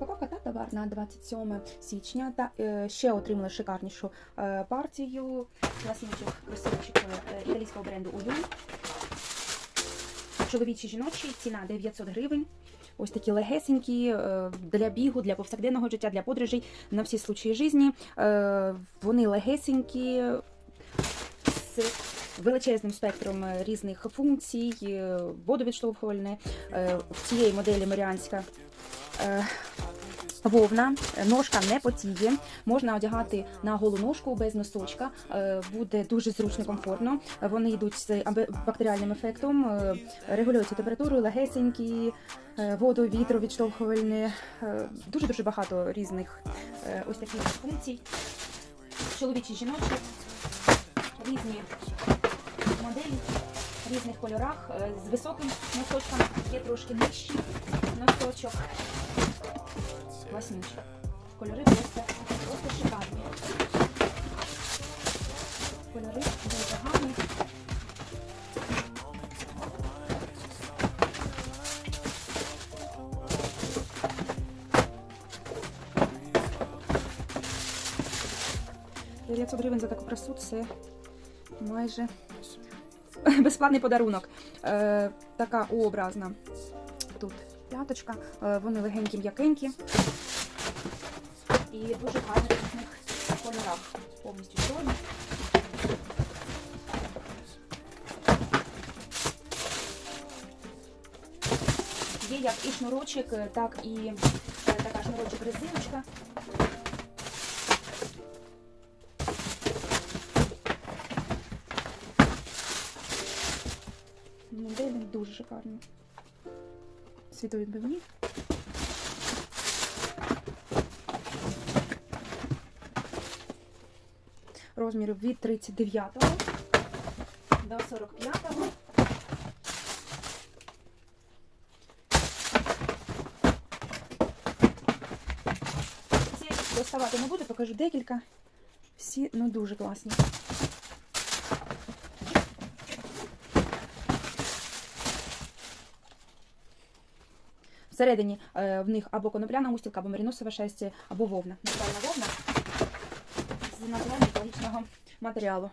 розпаковка та товар на 27 січня. Та е, ще отримали шикарнішу е, партію класничок кросівочок е, італійського бренду Уюн. Чоловічі жіночі, ціна 900 гривень. Ось такі легесенькі для бігу, для повсякденного життя, для подорожей на всі случаї житті. Вони легесенькі з величезним спектром різних функцій, водовідштовхувальне. В цієї моделі Маріанська вовна, е, ножка не потіє. Можна одягати на голу ножку без носочка. Е, Буде дуже зручно, комфортно. Вони йдуть з бактеріальним ефектом, е, регулюються температурою, легесенькі, воду, вітру відштовхувальне. Дуже дуже багато різних ось таких функцій. Чоловічі, жіночі, різні моделі в різних кольорах з високим носочком, є трошки нижчий носочок. Класнючі. Кольори просто, просто шикарні. Кольори дуже гарні. – 900 гривень за таку красу це майже безплатний подарунок. Е, така образна. П'яточка, е, вони легенькі, м'якенькі. І дуже гарні в них кольорах. Повністю чорні. Є як і шнурочок, е, так і е, така шнурочок резиночка. Моделі дуже шикарні. Світовідбивні. Розміри від 39 до 45. Ці доставати не буду, покажу декілька. Всі ну дуже класні. Всередині е, в них або конопляна устілка, або марінусова шерсть, або вовна. Натуральна вовна з натурального екологічного матеріалу.